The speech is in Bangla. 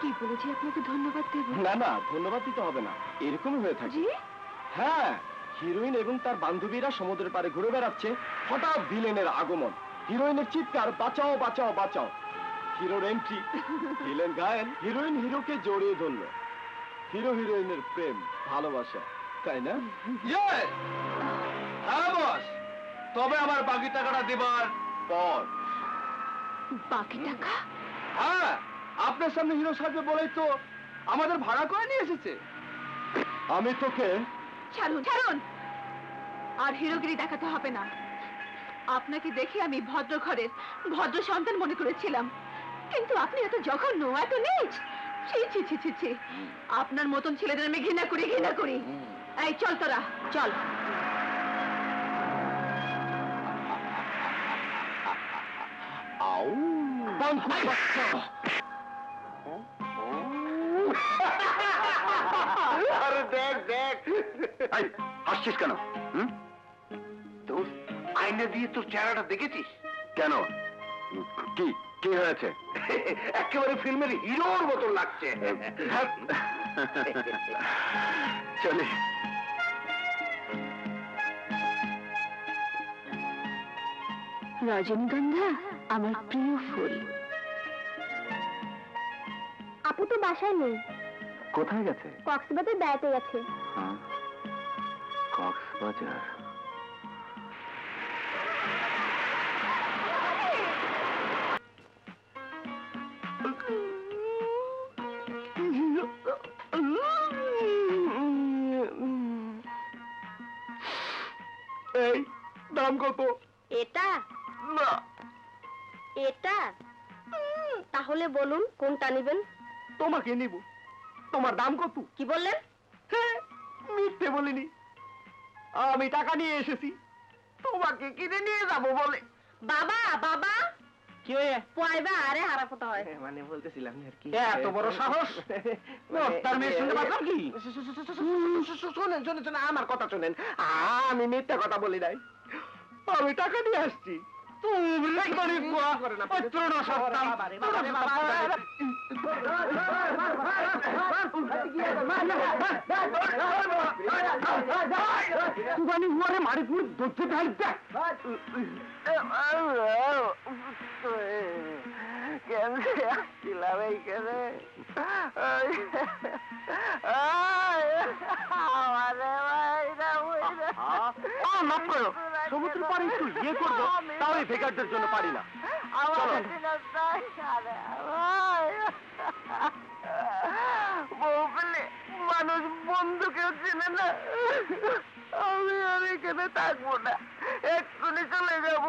কি বলেছি আপনাকে ধন্যবাদ দেব? না না ধন্যবাদ দিতে হবে না। এরকমই হয়ে থাকে। হ্যাঁ হিরোইন এবং তার বান্ধবীরা সমুদ্রের পাড়ে ঘুরে বেড়াচ্ছে হঠাৎ ভিলেনের আগমন। হিরোইনের চিৎকার বাঁচাও বাঁচাও বাঁচাও। হিরোর এন্ট্রি ভিলেন গায়েন হিরোইন হিরোকে জড়িয়ে ধরলো। হিরো হিরোইনের প্রেম ভালোবাসা তাই না? হ্যাঁ বস। তবে আমার বাকি টাকাটা দেবার পর। বাকি টাকা? হ্যাঁ। আপনার সামনে হিরো সাজবে বলেই তো আমাদের ভাড়া করে নিয়ে এসেছে। আমি তোকে ছাড়ুন ছাড়ুন! আর হিরোগিরি দেখাতে হবে না। আপনাকে দেখে আমি ভদ্র ঘরের ভদ্র সন্তান মনে করেছিলাম। কিন্তু আপনি এত জঘন্য এত নিচ! ছি ছি ছি ছি ছি। আপনার মতন ছেলেদের আমি ঘৃণা করি ঘৃণা করি। এই চল তোরা চল। আউ। বাচ্চা দেখ দেখ। এই, হাসছিস কেন? হুম? তোর আয়না দিয়ে তোর চেহারাটা দেখেছিস? কেন? কি কি হয়েছে? একেবারে ফিল্মের হিরোর মতো লাগছে। চলে। রজনীগন্ধা আমার প্রিয় ফুল। আপু তো বাসায় নেই। কোথায় গেছে? কক্সবাজার বেড়াতে গেছে। কক্সবাজার? এই দাম কত? এটা? না। এটা? তাহলে বলুন কোনটা নেবেন? তোমাকে নিব। তোমার দাম কত কি বললেন হ্যাঁ মিথ্যে বলিনি আমি টাকা নিয়ে এসেছি তোমাকে কিনে নিয়ে যাব বলে বাবা বাবা কি হয়ে পয়বা আরে হারাপত হয় মানে বলতেছিলাম আর কি এত বড় সাহস? তার মেয়ের সঙ্গে বাঁচলাম কি শোনেন শোনেন শোনেন আমার কথা শোনেন আমি মিথ্যা কথা বলি নাই আমি টাকা নিয়ে আসছি মারিপুর দক্ষিণ ঢালতে এইখানে মাফ করো। সমুদ্র পাড়ে একটু ইয়ে করব তাও এই ভেকারদের জন্য পারি না। মানুষ বন্ধুকেও চেনে না। আমি আর এখানে থাকব না। এক্ষুনি চলে যাব।